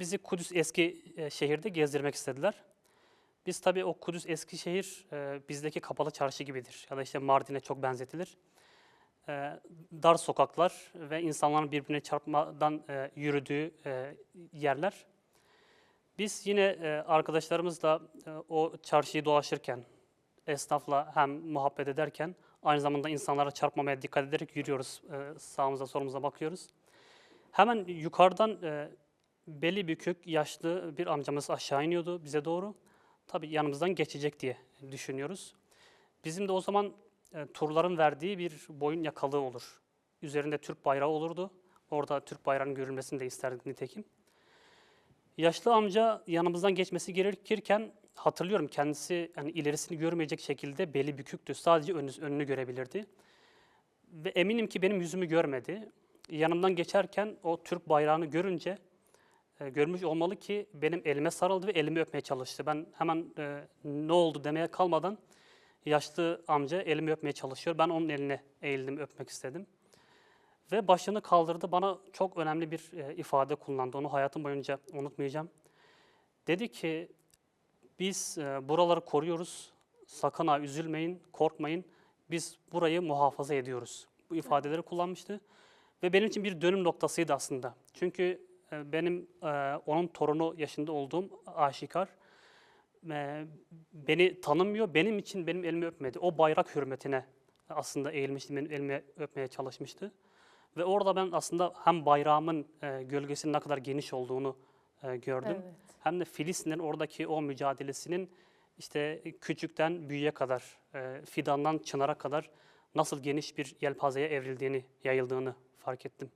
Bizi Kudüs eski e, şehirde gezdirmek istediler. Biz tabii o Kudüs eski şehir e, bizdeki kapalı çarşı gibidir. Ya da işte Mardin'e çok benzetilir. E, dar sokaklar ve insanların birbirine çarpmadan yürüdüğü yerler. Biz yine e, arkadaşlarımızla o çarşıyı dolaşırken, esnafla hem muhabbet ederken aynı zamanda insanlara çarpmamaya dikkat ederek yürüyoruz. E, sağımıza solumuza bakıyoruz. Hemen yukarıdan beli bükük, yaşlı bir amcamız aşağı iniyordu bize doğru. Tabii yanımızdan geçecek diye düşünüyoruz. Bizim de o zaman e, turların verdiği bir boyun yakalığı olur. Üzerinde Türk bayrağı olurdu. Orada Türk bayrağının görülmesini de isterdik nitekim. Yaşlı amca yanımızdan geçmesi gerekirken hatırlıyorum kendisi yani ilerisini görmeyecek şekilde beli büküktü. Sadece önünü, önünü görebilirdi. Ve eminim ki benim yüzümü görmedi. Yanımdan geçerken o Türk bayrağını görünce görmüş olmalı ki benim elime sarıldı ve elimi öpmeye çalıştı. Ben hemen e, ne oldu demeye kalmadan yaşlı amca elimi öpmeye çalışıyor. Ben onun eline eğildim, öpmek istedim. Ve başını kaldırdı. Bana çok önemli bir e, ifade kullandı. Onu hayatım boyunca unutmayacağım. Dedi ki biz e, buraları koruyoruz. Sakın ha üzülmeyin, korkmayın. Biz burayı muhafaza ediyoruz. Bu ifadeleri kullanmıştı. Ve benim için bir dönüm noktasıydı aslında. Çünkü e, benim e, onun torunu yaşında olduğum aşikar. E, beni tanımıyor. Benim için benim elimi öpmedi. O bayrak hürmetine aslında eğilmişti, benim elimi öpmeye çalışmıştı. Ve orada ben aslında hem bayrağımın e, gölgesinin ne kadar geniş olduğunu gördüm. Evet. Hem de Filistin'in oradaki o mücadelesinin işte küçükten büyüğe kadar, fidandan çınara kadar nasıl geniş bir yelpazeye evrildiğini, yayıldığını fark ettim.